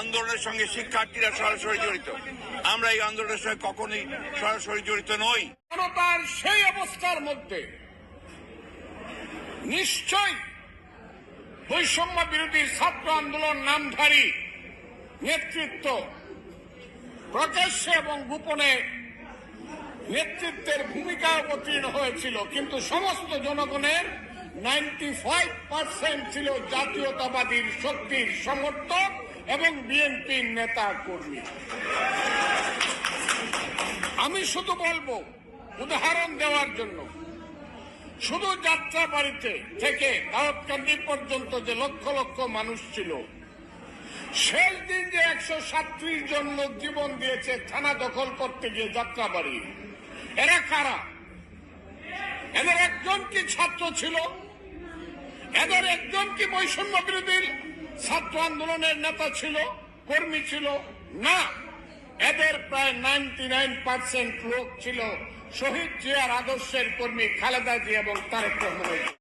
আন্দোলনের সঙ্গে শিক্ষার্থীরা সরাসরি জড়িত। আমরা এই আন্দোলনের সঙ্গে কখনোই সরাসরি জড়িত নই। জনতার সেই অবস্থার মধ্যে নিশ্চয় বৈষম্য বিরোধী ছাত্র আন্দোলন নামধারী নেতৃত্ব প্রকাশ্যে এবং গোপনে নেতৃত্বের ভূমিকা অবতীর্ণ হয়েছিল, কিন্তু সমস্ত জনগণের নাইনটি ফাইভ পার্সেন্ট ছিল জাতীয়তাবাদীর শক্তির সমর্থক এবং বিএনপির নেতা কর্মী। আমি শুধু বলব, উদাহরণ দেওয়ার জন্য, শুধু যাত্রা বাড়িতে থেকে দাওয়াতকান্দি পর্যন্ত যে লক্ষ লক্ষ মানুষ ছিল, শেষ দিন যে একশো সাতত্রিশ জন লোক জীবন দিয়েছে থানা দখল করতে গিয়ে যাত্রা বাড়ি এরা কারা? এদের একজন কি ছাত্র ছিল? এদের একজন কি বৈষম্য বিরোধী ছাত্র আন্দোলনের নেতা ছিল, কর্মী ছিল? না। এদের প্রায় নাইনটি নাইন পার্সেন্ট লোক ছিল শহীদ জিয়ার আদর্শের কর্মী খালেদা জিয়া এবং তারেক রহমানের।